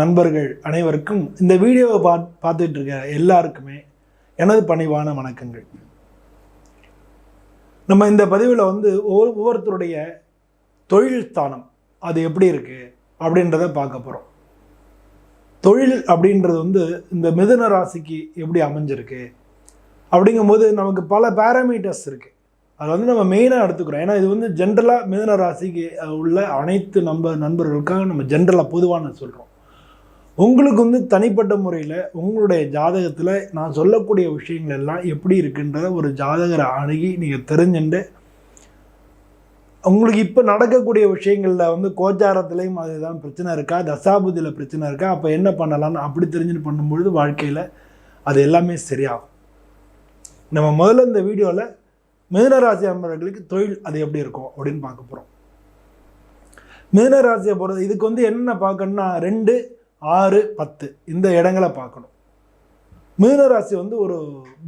நண்பர்கள் அனைவருக்கும் இந்த வீடியோவை பா பார்த்துட்டு இருக்க எல்லாருக்குமே எனது பணிவான வணக்கங்கள். நம்ம இந்த பதிவில் வந்து ஒவ்வொரு ஒவ்வொருத்தருடைய தொழில் ஸ்தானம் அது எப்படி இருக்குது அப்படின்றத பார்க்க போகிறோம் தொழில் அப்படின்றது வந்து இந்த மிதுன ராசிக்கு எப்படி அமைஞ்சிருக்கு அப்படிங்கும்போது நமக்கு பல பேராமீட்டர்ஸ் இருக்குது அதை வந்து நம்ம மெயினாக எடுத்துக்கிறோம். ஏன்னா இது வந்து ஜென்ரலாக மிதுன ராசிக்கு உள்ள அனைத்து நம்ப நண்பர்களுக்காக நம்ம ஜென்ரலாக பொதுவான சொல்கிறோம் உங்களுக்கு வந்து தனிப்பட்ட முறையில் உங்களுடைய ஜாதகத்தில் நான் சொல்லக்கூடிய விஷயங்கள் எல்லாம் எப்படி இருக்குன்றத ஒரு ஜாதகரை அணுகி நீங்கள் தெரிஞ்சுட்டு உங்களுக்கு இப்போ நடக்கக்கூடிய விஷயங்களில் வந்து கோச்சாரத்துலேயும் அதுதான் பிரச்சனை இருக்கா தசாபுதியில் பிரச்சனை இருக்கா அப்போ என்ன பண்ணலாம்னு அப்படி தெரிஞ்சுட்டு பண்ணும்பொழுது வாழ்க்கையில் அது எல்லாமே சரியாகும். நம்ம முதல்ல இந்த வீடியோவில் மிதனராசி அன்பர்களுக்கு தொழில் அது எப்படி இருக்கும் அப்படின்னு பார்க்க போகிறோம் மிதனராசியை பொறுத்த இதுக்கு வந்து என்ன பார்க்கணும்னா ரெண்டு ஆறு பத்து. இந்த இடங்களை பார்க்கணும். மீனராசி வந்து ஒரு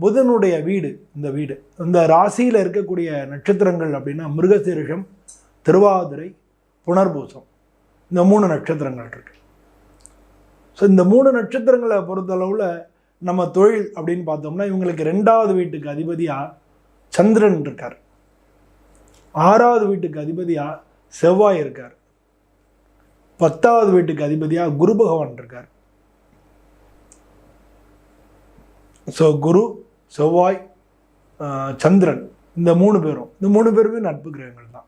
புதனுடைய வீடு இந்த வீடு. இந்த ராசியில் இருக்கக்கூடிய நட்சத்திரங்கள் அப்படின்னா மிருகசீரிஷம் திருவாதிரை புனர்பூசம். இந்த மூணு நட்சத்திரங்கள் இருக்கு. ஸோ இந்த மூணு நட்சத்திரங்களை பொறுத்தளவில் நம்ம தொழில் அப்படின்னு பார்த்தோம்னா இவங்களுக்கு ரெண்டாவது வீட்டுக்கு அதிபதியாக சந்திரன் இருக்கார். ஆறாவது வீட்டுக்கு அதிபதியாக செவ்வாய் இருக்கார். பத்தாவது வீட்டுக்கு அதிபதியாக குரு பகவான் இருக்கார். ஸோ குரு செவ்வாய் சந்திரன் இந்த மூணு பேரும். இந்த மூணு பேருமே நட்பு கிரகங்கள் தான்.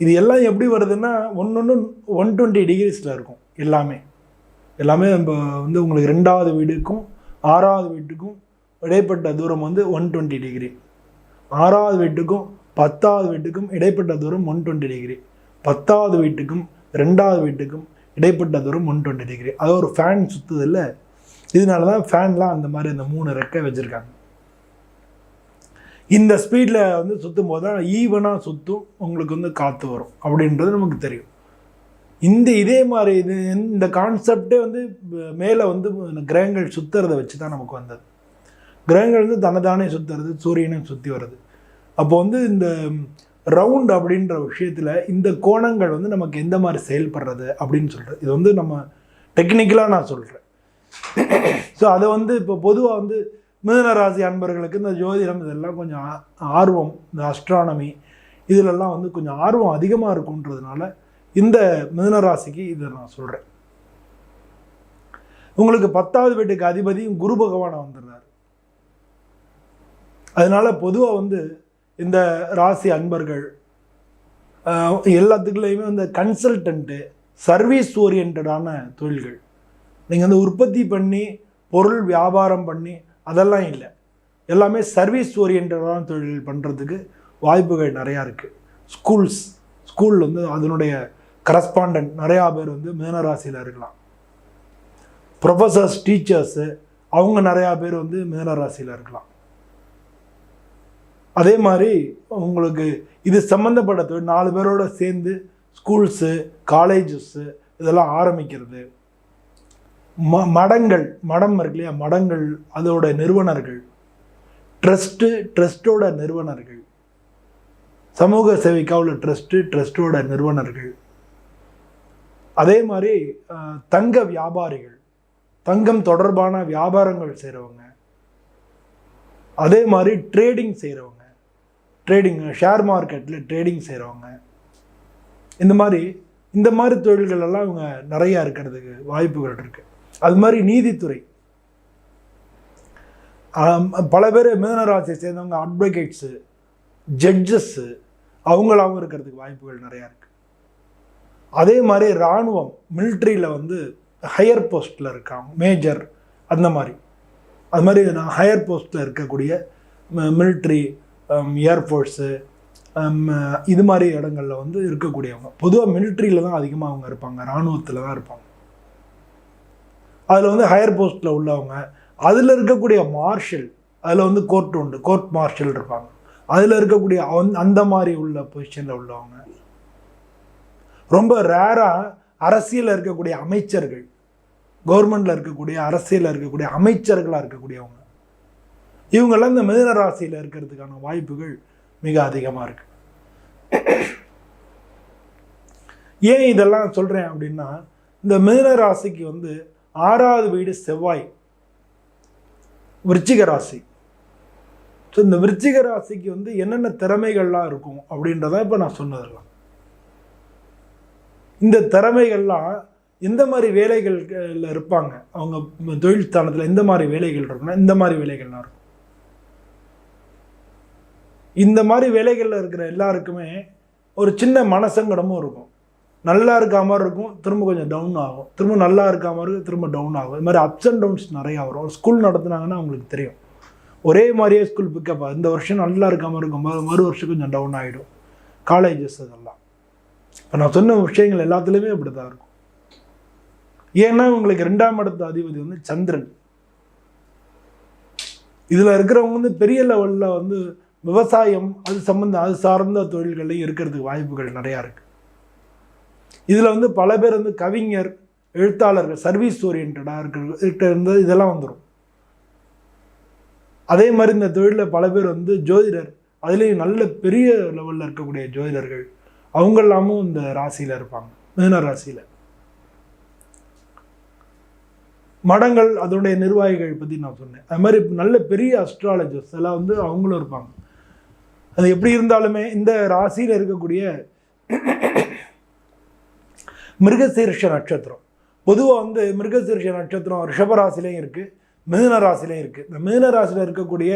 இது எல்லாம் எப்படி வருதுன்னா ஒன்று ஒன் டுவெண்ட்டி டிகிரிஸில் இருக்கும் எல்லாமே. எல்லாமே இப்போ வந்து உங்களுக்கு ரெண்டாவது வீடுக்கும் ஆறாவது வீட்டுக்கும் இடைப்பட்ட தூரம் வந்து ஒன் டுவெண்ட்டி டிகிரி ஆறாவது வீட்டுக்கும் பத்தாவது வீட்டுக்கும் இடைப்பட்ட தூரம் ஒன் டுவெண்ட்டி டிகிரி பத்தாவது வீட்டுக்கும் ரெண்டாவது வீட்டுக்கும் இடைப்பட்ட தூரம் ஒன் டுவெண்ட்டி டிகிரி அது ஒரு ஃபேன் சுற்றுதில்ல இதனால தான் ஃபேன்லாம் அந்த மாதிரி அந்த மூணு ரெக்கை வச்சுருக்காங்க. இந்த ஸ்பீடில் வந்து சுற்றும் போது தான் ஈவனாக சுற்றும் உங்களுக்கு வந்து காற்று வரும். அப்படின்றது நமக்கு தெரியும். இந்த இதே மாதிரி இது இந்த கான்செப்டே வந்து மேலே வந்து கிரகங்கள் சுற்றுறதை வச்சு தான் நமக்கு வந்தது. கிரகங்கள் வந்து தனதானே சுற்றுறது சூரியனும் சுற்றி வர்றது. அப்போ வந்து இந்த ரவுண்ட் அப்படின்ற விஷயத்தில் இந்த கோணங்கள் வந்து நமக்கு எந்த மாதிரி செயல்படுறது அப்படின்னு சொல்கிறது இது வந்து நம்ம டெக்னிக்கலாக நான் சொல்கிறேன் ஸோ அதை வந்து இப்போ பொதுவாக வந்து மிதுன ராசி அன்பர்களுக்கு இந்த ஜோதிடம் இதெல்லாம் கொஞ்சம் ஆர்வம் இந்த அஸ்ட்ரானமி இதிலெல்லாம் வந்து கொஞ்சம் ஆர்வம் அதிகமாக இருக்குன்றதுனால இந்த மிதுன ராசிக்கு இதை நான் சொல்கிறேன் உங்களுக்கு பத்தாவது வீட்டுக்கு அதிபதியும் குரு பகவானை வந்துடுறாரு. அதனால பொதுவாக வந்து இந்த ராசி அன்பர்கள் எல்லாத்துக்குள்ளேயுமே இந்த கன்சல்டன்ட்டு சர்வீஸ் ஓரியன்டான தொழில்கள். நீங்கள் வந்து உற்பத்தி பண்ணி பொருள் வியாபாரம் பண்ணி அதெல்லாம் இல்லை. எல்லாமே சர்வீஸ் ஓரியன்டான தொழில் பண்ணுறதுக்கு வாய்ப்புகள் நிறையா இருக்குது ஸ்கூல்ஸ் ஸ்கூல் வந்து அதனுடைய கரஸ்பாண்டன்ட் நிறையா பேர் வந்து மீனராசியில் இருக்கலாம். ப்ரொஃபஸர்ஸ் டீச்சர்ஸு அவங்க நிறையா பேர் வந்து மீனராசியில் இருக்கலாம். அதே மாதிரி உங்களுக்கு இது சம்மந்தப்பட்ட நாலு பேரோட சேர்ந்து ஸ்கூல்ஸு காலேஜஸ்ஸு இதெல்லாம் ஆரம்பிக்கிறது. ம மடங்கள் மடம் இருக்கு இல்லையா? மடங்கள் அதோட நிறுவனர்கள். ட்ரஸ்ட்டு ட்ரஸ்ட்டோட நிறுவனர்கள். சமூக சேவைக்காக ட்ரஸ்ட்டு ட்ரஸ்ட்டோட நிறுவனர்கள். அதே மாதிரி தங்க வியாபாரிகள். தங்கம் தொடர்பான வியாபாரங்கள் செய்கிறவங்க அதே மாதிரி ட்ரேடிங் செய்கிறவங்க ட்ரேடிங் ஷேர் மார்க்கெட்டில் ட்ரேடிங் செய்கிறவங்க இந்த மாதிரி இந்த மாதிரி தொழில்கள் எல்லாம் இவங்க நிறையா இருக்கிறதுக்கு வாய்ப்புகள் இருக்குது அது மாதிரி நீதித்துறை. பல பேர் மிதனராசியை சேர்ந்தவங்க அட்வொகேட்ஸு ஜட்ஜஸ்ஸு அவங்களாவும் இருக்கிறதுக்கு வாய்ப்புகள் நிறையா இருக்குது அதே மாதிரி இராணுவம் மிலிட்ரியில் வந்து ஹையர் போஸ்ட்டில் இருக்காங்க மேஜர் அந்த மாதிரி. அது மாதிரி நான் ஹையர் போஸ்ட்டில் இருக்கக்கூடிய military Um, air force um, uh, இது மாதிரி இடங்களில் வந்து இருக்கக்கூடியவங்க. பொதுவாக மிலிட்ரியில் தான் அதிகமாக அவங்க இருப்பாங்க. இராணுவத்தில் தான் இருப்பாங்க. அதில் வந்து ஹையர் போஸ்ட்டில் உள்ளவங்க அதில் இருக்கக்கூடிய மார்ஷல் அதில் வந்து கோர்ட் உண்டு. கோர்ட் மார்ஷல் இருப்பாங்க. அதில் இருக்கக்கூடிய அந் அந்த மாதிரி உள்ள பொசிஷனில் உள்ளவங்க. ரொம்ப ரேராக அரசியலில் இருக்கக்கூடிய அமைச்சர்கள் கவர்மெண்ட்டில் இருக்கக்கூடிய அரசியலில் இருக்கக்கூடிய அமைச்சர்களாக இருக்கக்கூடியவங்க. இவங்கெல்லாம் இந்த மிதன ராசியில் இருக்கிறதுக்கான வாய்ப்புகள் மிக அதிகமாக இருக்கு. ஏன் இதெல்லாம் சொல்கிறேன் அப்படின்னா இந்த மிதன ராசிக்கு வந்து ஆறாவது வீடு செவ்வாய் விருச்சிக ராசி. ஸோ இந்த விருச்சிக ராசிக்கு வந்து என்னென்ன திறமைகள்லாம் இருக்கும் அப்படின்றத இப்போ நான் சொன்னதெல்லாம். இந்த திறமைகள்லாம் எந்த மாதிரி வேலைகளில் இருப்பாங்க? அவங்க தொழில் ஸ்தானத்தில் எந்த மாதிரி வேலைகள் இருக்குன்னா இந்த மாதிரி வேலைகள்லாம் இருக்கும். இந்த மாதிரி வேலைகளில் இருக்கிற எல்லாருக்குமே ஒரு சின்ன மனசங்கடமும் இருக்கும். நல்லா இருக்க மாதிரி இருக்கும் திரும்ப கொஞ்சம் டவுன் ஆகும். திரும்ப நல்லா இருக்க மாதிரி இருக்கும் திரும்ப டவுன் ஆகும். இது மாதிரி அப்ஸ் அண்ட் டவுன்ஸ் நிறையா வரும். ஸ்கூல் நடத்துனாங்கன்னா அவங்களுக்கு தெரியும். ஒரே மாதிரியே ஸ்கூல் பிக்கப் இந்த வருஷம் நல்லா இருக்க மாதிரி இருக்கும். மறு மறு வருஷம் கொஞ்சம் டவுன் ஆகிடும் காலேஜஸ் அதெல்லாம். இப்போ நான் சொன்ன விஷயங்கள் எல்லாத்துலேயுமே அப்படி தான் இருக்கும். ஏன்னா உங்களுக்கு ரெண்டாம் இடத்து அதிபதி வந்து சந்திரன். இதில் இருக்கிறவங்க வந்து பெரிய லெவலில் வந்து விவசாயம் அது சம்மந்தம் அது சார்ந்த தொழில்கள்லையும் இருக்கிறதுக்கு வாய்ப்புகள் நிறையா இருக்குது இதில் வந்து பல பேர் வந்து கவிஞர் எழுத்தாளர்கள் சர்வீஸ் ஓரியன்டாக இருக்கிற இருந்தது இதெல்லாம் வந்துடும் அதே மாதிரி இந்த தொழிலில் பல பேர் வந்து ஜோதிடர் அதுலேயும் நல்ல பெரிய லெவலில் இருக்கக்கூடிய ஜோதிடர்கள் அவங்க எல்லாமும் இந்த ராசியில் இருப்பாங்க மிதன ராசியில். மடங்கள் அதனுடைய நிர்வாகிகள் பற்றி நான் சொன்னேன். அது மாதிரி நல்ல பெரிய அஸ்ட்ராலஜர்ஸ் எல்லாம் வந்து அவங்களும் இருப்பாங்க. அது எப்படி இருந்தாலுமே இந்த ராசியில் இருக்கக்கூடிய மிருகசீர்ஷ நட்சத்திரம். பொதுவாக வந்து மிருகசீர்ஷ நட்சத்திரம் ரிஷபராசிலையும் இருக்குது மிதுன ராசிலையும் இருக்குது இந்த மிதுன ராசியில் இருக்கக்கூடிய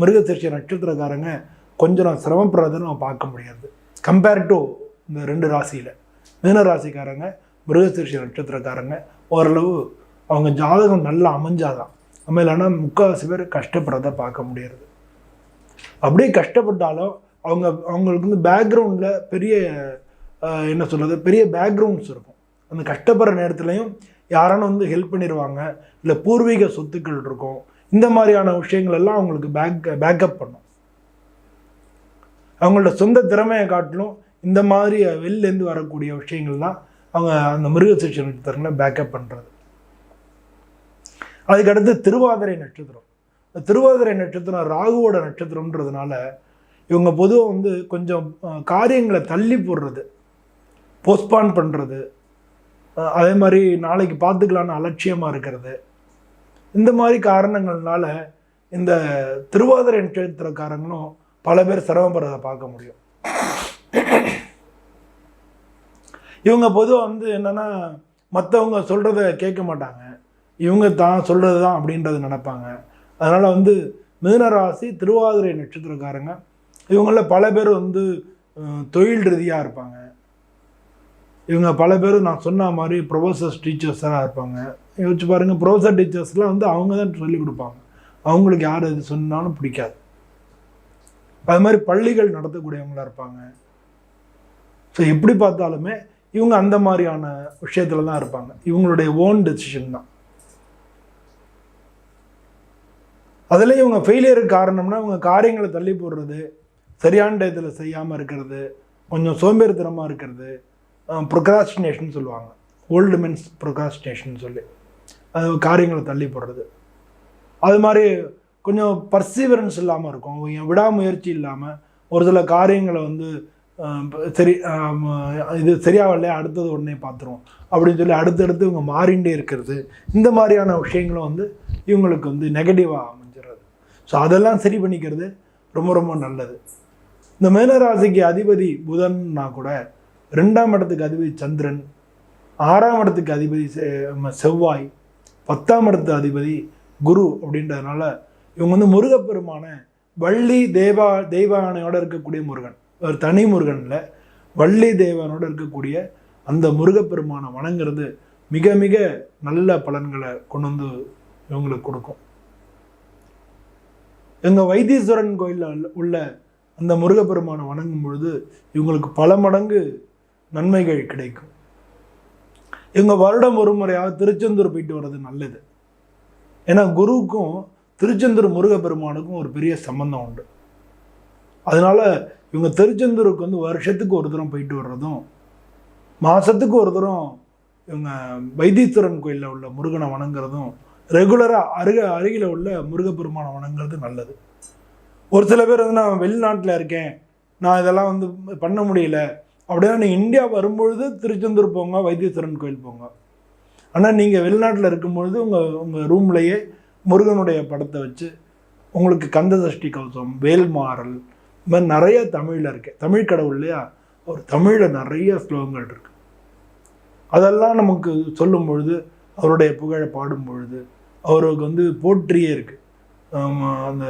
மிருகசீர்ஷ நட்சத்திரக்காரங்க கொஞ்சம் நான் சிரமப்படுறதை நம்ம பார்க்க முடியாது. கம்பேர் டு இந்த ரெண்டு ராசியில். மிதுன ராசிக்காரங்க மிருகசீர்ஷ நட்சத்திரக்காரங்க ஓரளவு அவங்க ஜாதகம் நல்லா அமைஞ்சாதான். அமையலன்னா முக்கால்வாசி பேர் கஷ்டப்படுறத பார்க்க முடியாது அப்படியே கஷ்டப்பட்டாலும் அவங்க அவங்களுக்கு வந்து பேக்ரவுண்டில் பெரிய என்ன சொல்கிறது பெரிய பேக்ரவுண்ட்ஸ் இருக்கும். அந்த கஷ்டப்படுற நேரத்துலையும் யாரான வந்து ஹெல்ப் பண்ணிடுவாங்க இல்லை பூர்வீக சொத்துக்கள் இருக்கும். இந்த மாதிரியான விஷயங்கள் எல்லாம் அவங்களுக்கு பேக் பேக்கப் பண்ணும். அவங்களோட சொந்த திறமையை காட்டிலும் இந்த மாதிரி வெளிலேருந்து வரக்கூடிய விஷயங்கள் தான் அவங்க அந்த மிருகசீர்ஷ நட்சத்திரங்களை பேக்கப் பண்ணுறது அதுக்கடுத்து திருவாதிரை நட்சத்திரம். திருவாதிரை நட்சத்திரம் ராகுவோட நட்சத்திரம்ன்றதுனால இவங்க பொதுவாக வந்து கொஞ்சம் காரியங்களை தள்ளி போடுறது போஸ்ட்பான் பண்ணுறது அதே மாதிரி நாளைக்கு பார்த்துக்கலான்னு அலட்சியமாக இருக்கிறது. இந்த மாதிரி காரணங்கள்னால இந்த திருவாதிரை நட்சத்திரக்காரங்களும் பல பேர் சிரமப்படுறதை பார்க்க முடியும். இவங்க பொதுவாக வந்து என்னென்னா மற்றவங்க சொல்கிறத கேட்க மாட்டாங்க. இவங்க தான் சொல்கிறது தான் அப்படின்றது நினப்பாங்க. அதனால் வந்து மிதுன திருவாதிரை நட்சத்திரக்காரங்க. இவங்களில் பல பேர் வந்து தொழில் ரீதியாக இருப்பாங்க. இவங்க பல பேர் நான் சொன்ன மாதிரி ப்ரொஃபஸர்ஸ் டீச்சர்ஸாக இருப்பாங்க. யோசிச்சு பாருங்கள் ப்ரொஃபஸர் டீச்சர்ஸ்லாம் வந்து அவங்க தான் சொல்லிக் கொடுப்பாங்க. அவங்களுக்கு யார் இது சொன்னாலும் பிடிக்காது. அது மாதிரி பள்ளிகள் நடத்தக்கூடியவங்களா இருப்பாங்க. ஸோ எப்படி பார்த்தாலுமே இவங்க அந்த மாதிரியான விஷயத்தில் தான் இருப்பாங்க. இவங்களுடைய ஓன் டெசிஷன் தான். அதில் இவங்க ஃபெயிலியருக்கு காரணம்னா இவங்க காரியங்களை தள்ளி போடுறது சரியான டயத்தில் செய்யாமல் இருக்கிறது கொஞ்சம் சோம்பேறித்தனமாக இருக்கிறது ப்ரொக்ராஸ்டினேஷன் சொல்லுவாங்க. ஓல்டு மென்ஸ் ப்ரொக்ராஸ்டினேஷன் சொல்லி. அது காரியங்களை தள்ளி போடுறது. அது மாதிரி கொஞ்சம் பர்சீவரன்ஸ் இல்லாமல் இருக்கும். விடாமுயற்சி இல்லாமல் ஒரு சில காரியங்களை வந்து சரி இது சரியாகலையே அடுத்தது உடனே பார்த்துருவோம். அப்படின்னு சொல்லி அடுத்தடுத்து இவங்க மாறிண்டே இருக்கிறது. இந்த மாதிரியான விஷயங்களும் வந்து இவங்களுக்கு வந்து நெகட்டிவாக அமைஞ்சிடுறது ஸோ அதெல்லாம் சரி பண்ணிக்கிறது ரொம்ப ரொம்ப நல்லது. இந்த மேனராசிக்கு அதிபதி புதன்னா கூட ரெண்டாம் இடத்துக்கு அதிபதி சந்திரன் ஆறாம் இடத்துக்கு அதிபதி செ- செவ்வாய் பத்தாம் இடத்து அதிபதி குரு அப்படின்றதுனால இவங்க வந்து முருகப்பெருமான வள்ளி தேவா தெய்வானையோட இருக்கக்கூடிய முருகன். ஒரு தனி முருகனில் வள்ளி தேவனோடு இருக்கக்கூடிய அந்த முருகப்பெருமானை வணங்குறது மிக மிக நல்ல பலன்களை கொண்டு வந்து இவங்களுக்கு கொடுக்கும். எங்கள் வைத்தீஸ்வரன் கோயிலில் உள்ள அந்த முருகப்பெருமானை வணங்கும் பொழுது இவங்களுக்கு பல மடங்கு நன்மைகள் கிடைக்கும். இவங்க வருடம் ஒரு முறையாக திருச்செந்தூர் போயிட்டு வர்றது நல்லது. ஏன்னா குருவுக்கும் திருச்செந்தூர் முருகப்பெருமானுக்கும் ஒரு பெரிய சம்பந்தம் உண்டு. அதனால் இவங்க திருச்செந்தூருக்கு வந்து வருஷத்துக்கு ஒரு தரம் போயிட்டு வர்றதும் மாதத்துக்கு ஒரு தரம் இவங்க வைத்தீஸ்வரன் கோயிலில் உள்ள முருகனை வணங்குறதும் ரெகுலராக அருக அருகில் உள்ள முருகப்பெருமானை வணங்குறது நல்லது. ஒரு சில பேர் வந்து நான் வெளிநாட்டில் இருக்கேன். நான் இதெல்லாம் வந்து பண்ண முடியல. அப்படின்னா நீங்கள் இந்தியா வரும்பொழுது திருச்செந்தூர் போங்க வைத்தீஸ்வரன் கோயில் போங்க. ஆனால் நீங்கள் வெளிநாட்டில் இருக்கும்பொழுது உங்கள் உங்கள் ரூம்லேயே முருகனுடைய படத்தை வச்சு உங்களுக்கு கந்த சஷ்டி கவசம் வேல்மாறல் இந்த மாதிரி நிறைய தமிழில் இருக்கு. தமிழ் கடவுள் இல்லையா? ஒரு தமிழில் நிறைய ஸ்லோகங்கள் இருக்குது அதெல்லாம் நமக்கு சொல்லும் பொழுது அவருடைய புகழை பாடும் பொழுது அவருக்கு வந்து போற்றியே இருக்குது அந்த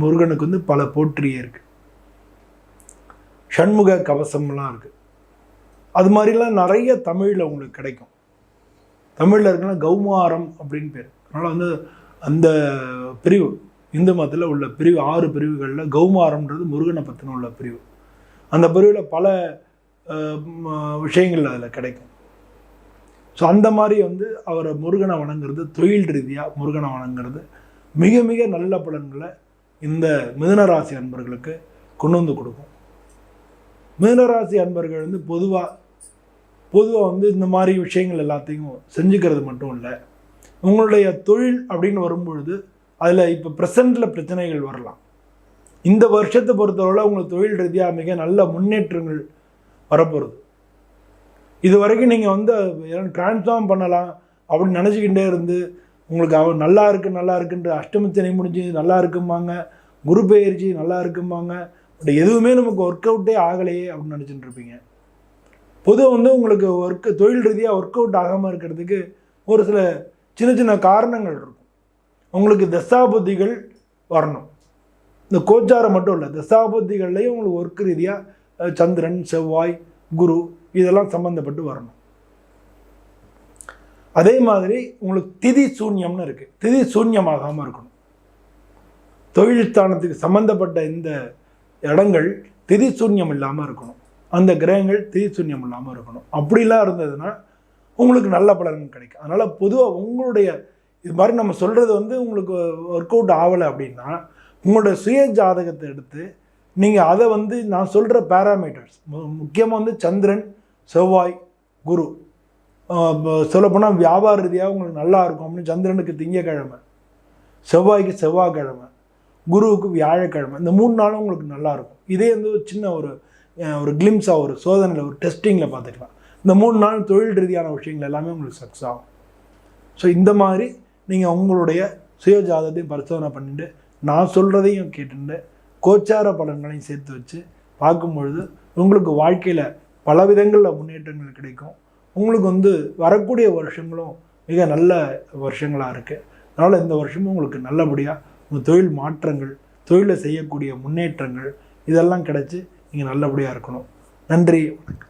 முருகனுக்கு வந்து பல போற்றியே இருக்குது ஷண்முக கவசம்லாம் இருக்குது அது மாதிரிலாம் நிறைய தமிழில் உங்களுக்கு கிடைக்கும். தமிழில் இருக்குன்னா கௌமாரம் அப்படின்னு பேர். அதனால் வந்து அந்த பிரிவு இந்து மதத்தில் உள்ள பிரிவு ஆறு பிரிவுகளில் கௌமாரம்ன்றது முருகனை பற்றின உள்ள பிரிவு. அந்த பிரிவில் பல விஷயங்கள் அதில் கிடைக்கும். ஸோ அந்த மாதிரி வந்து அவரை முருகனை வணங்குறது தொழில் ரீதியாக முருகனை வணங்குறது மிக மிக நல்ல பலன்களை இந்த மிதனராசி அன்பர்களுக்கு கொண்டு வந்து கொடுக்கும். மிதுனராசி அன்பர்கள் வந்து பொதுவாக பொதுவாக வந்து இந்த மாதிரி விஷயங்கள் எல்லாத்தையும் செஞ்சுக்கிறது மட்டும் இல்லை. உங்களுடைய தொழில் அப்படின்னு வரும்பொழுது அதில் இப்போ ப்ரெசண்டில் பிரச்சனைகள் வரலாம். இந்த வருஷத்தை பொறுத்தவரை உங்களுக்கு தொழில் ரீதியாக மிக நல்ல முன்னேற்றங்கள் வரப்போகிறது இது வரைக்கும் நீங்கள் வந்து டிரான்ஸ்ஃபார்ம் பண்ணலாம் அப்படின்னு நினச்சிக்கிட்டே இருந்து உங்களுக்கு அவ நல்லா இருக்கு நல்லா இருக்குன்ற அஷ்டமத்தினை முடிஞ்சு நல்லா இருக்கும்பாங்க. குரு பயிற்சி நல்லா இருக்கும்பாங்க. பட் எதுவுமே நமக்கு ஒர்க் அவுட்டே ஆகலையே அப்படின்னு நினச்சிட்டு இருப்பீங்க. பொதுவாக வந்து உங்களுக்கு ஒர்க் தொழில் ரீதியாக ஒர்க் அவுட் ஆகாமல் இருக்கிறதுக்கு ஒரு சில சின்ன சின்ன காரணங்கள் இருக்கும். உங்களுக்கு தசாபுத்திகள் வரணும். இந்த கோச்சாரம் மட்டும் இல்லை தசாபுத்திகள்லேயும் உங்களுக்கு ஒர்க் ரீதியாக சந்திரன் செவ்வாய் குரு இதெல்லாம் சம்மந்தப்பட்டு வரணும். அதே மாதிரி உங்களுக்கு திதி சூன்யம்னு இருக்குது திதி சூன்யமாகாமல் இருக்கணும். தொழில் ஸ்தானத்துக்கு சம்மந்தப்பட்ட இந்த இடங்கள் திதி சூன்யம் இல்லாமல் இருக்கணும். அந்த கிரகங்கள் திதி சூன்யம் இல்லாமல் இருக்கணும். அப்படிலாம் இருந்ததுன்னா உங்களுக்கு நல்ல பலன் கிடைக்கும். அதனால் பொதுவாக உங்களுடைய இது மாதிரி நம்ம சொல்கிறது வந்து உங்களுக்கு ஒர்க் அவுட் ஆகலை அப்படின்னா உங்களோட சுய ஜாதகத்தை எடுத்து நீங்கள் அதை வந்து நான் சொல்கிற பேராமீட்டர்ஸ் முக்கியமாக வந்து சந்திரன் செவ்வாய் குரு. சொல்லப்போனால் வியாபார ரீதியாக உங்களுக்கு நல்லா இருக்கும் அப்படின்னு சந்திரனுக்கு திங்கக்கிழமை. செவ்வாய்க்கு செவ்வாய்க்கிழமை. குருவுக்கு வியாழக்கிழமை. இந்த மூணு நாளும் உங்களுக்கு நல்லாயிருக்கும் இதே வந்து ஒரு சின்ன ஒரு ஒரு கிளிம்ஸாக ஒரு சோதனையில் ஒரு டெஸ்டிங்கில் பார்த்துக்கலாம். இந்த மூணு நாள் தொழில் ரீதியான விஷயங்கள் எல்லாமே உங்களுக்கு சக்ஸஸ் ஆகும். ஸோ இந்த மாதிரி நீங்கள் உங்களுடைய சுய ஜாதகத்தையும் பரிசோதனை பண்ணிட்டு நான் சொல்கிறதையும் கேட்டுட்டு கோச்சார பலன்களையும் சேர்த்து வச்சு பார்க்கும்பொழுது உங்களுக்கு வாழ்க்கையில் பல விதங்களில் முன்னேற்றங்கள் கிடைக்கும். உங்களுக்கு வந்து வரக்கூடிய வருஷங்களும் மிக நல்ல வருஷங்களாக இருக்குது அதனால் இந்த வருஷமும் உங்களுக்கு நல்லபடியாக உங்கள் தொழில் மாற்றங்கள் தொழிலை செய்யக்கூடிய முன்னேற்றங்கள் இதெல்லாம் கிடைச்சி நீங்கள் நல்லபடியாக இருக்கணும். நன்றி வணக்கம்.